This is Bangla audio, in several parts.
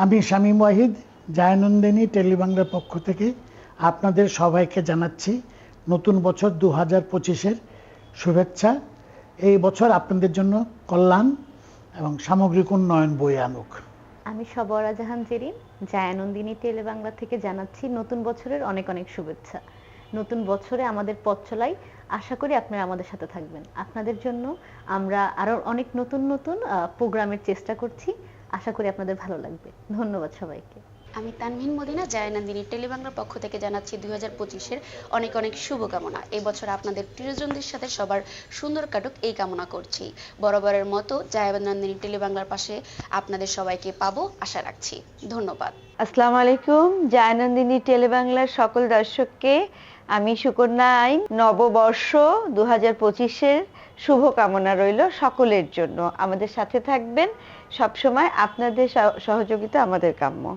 আমি শামীম ওয়াহিদ, জায়নন্দিনী টেলিবাংলার পক্ষ থেকে আপনাদের সবাইকে জানাচ্ছি নতুন বছর দু হাজার পঁচিশের শুভেচ্ছা। এই বছর আপনাদের জন্য কল্যাণ এবং সামগ্রিক উন্নয়ন বয়ে আনুক। আমি সবরা জাহান জেরিন, জায়ানন্দিনী টেলে বাংলা থেকে জানাচ্ছি নতুন বছরের অনেক অনেক শুভেচ্ছা। নতুন বছরে আমাদের পথ চলাই আশা করি আপনারা আমাদের সাথে থাকবেন। আপনাদের জন্য আমরা আরও অনেক নতুন নতুন প্রোগ্রামের চেষ্টা করছি। আশা করি আপনাদের ভালো লাগবে। ধন্যবাদ সবাইকে। আমি তানভিন মদিনা জায়নান্দিনী টেলিবাংলার পক্ষ থেকে জানাচ্ছি দুই হাজার পঁচিশের অনেক অনেক শুভকামনা। এই বছর আপনাদের প্রিয়জনদের সাথে সবার সুন্দর কাটুক এই কামনা করছি। বরাবরের মতো জায়নান্দিনী টেলিবাংলার পাশে আপনাদের সবাইকে পাবো আশা রাখছি। ধন্যবাদ। আসসালামু আলাইকুম জায়নন্দিনী টেলিবাংলার সকল দর্শককে। আমি সুকন্যা আইন নববর্ষ দু হাজার পঁচিশের শুভকামনা রইল সকলের জন্য। আমাদের সাথে থাকবেন সবসময় আপনাদের সহ- সহযোগিতা আমাদের কাম্য।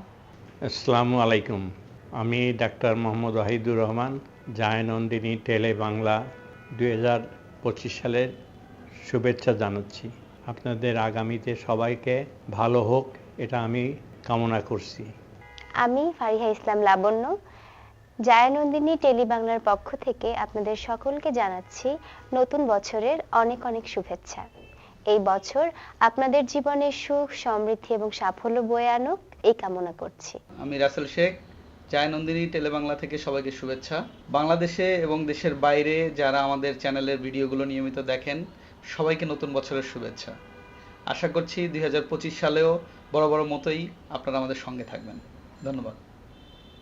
আসসালামু আলাইকুম। আমি ডাক্তার মোহাম্মদ ওয়াহিদুর রহমান জায়নন্দিনী টেলে বাংলা দুই হাজার পঁচিশ সালের শুভেচ্ছা জানাচ্ছি। আপনাদের আগামীতে সবাইকে ভালো হোক এটা আমি কামনা করছি। আমি ফারিহা ইসলাম লাবণ্য জায়ানন্দিনী টেলিবাংলার পক্ষ থেকে আপনাদের সকলকে জানাচ্ছি নতুন বছরের অনেক অনেক শুভেচ্ছা। এই বছর আপনাদের জীবনে সুখ, সমৃদ্ধি এবং সাফল্য বয়ে আনুক এই কামনা করছি। আমি রাসেল শেখ, জায়নন্দিনী টেলেবাংলা থেকে সবাইকে শুভেচ্ছা। বাংলাদেশে এবং দেশের বাইরে যারা আমাদের চ্যানেলের ভিডিওগুলো নিয়মিত দেখেন, সবাইকে নতুন বছরের শুভেচ্ছা। আশা করছি দুই হাজার পঁচিশ সালেও বড় বড় মতোই আপনারা আমাদের সঙ্গে থাকবেন। ধন্যবাদ।